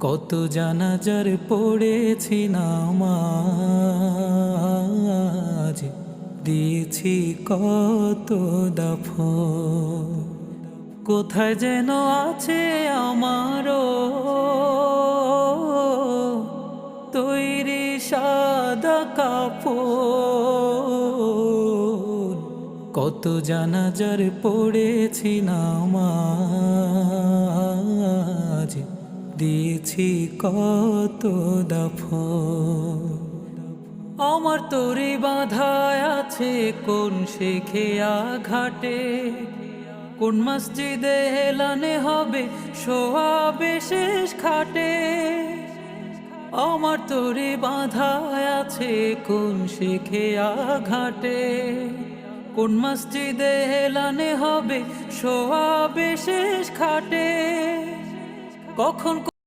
কত জানাজার পড়েছি নামাজ দিয়েছি কত দফ কোথায় যেন আছে আমারও তৈরি সাদা কাপড়। কত জানাজার পড়েছি নামাজ দিয়েছি কত দফ আমার তোরে বাধায় আছে কোন শেখে ঘাটে কোন মসজিদে হেলানে হবে সোয়াবে শেষ খাটে। আমার তোরে বাধায় আছে কোন শেখে ঘাটে কোন মসজিদে হেলানে হবে সোয়াবে শেষ খাটে। কখন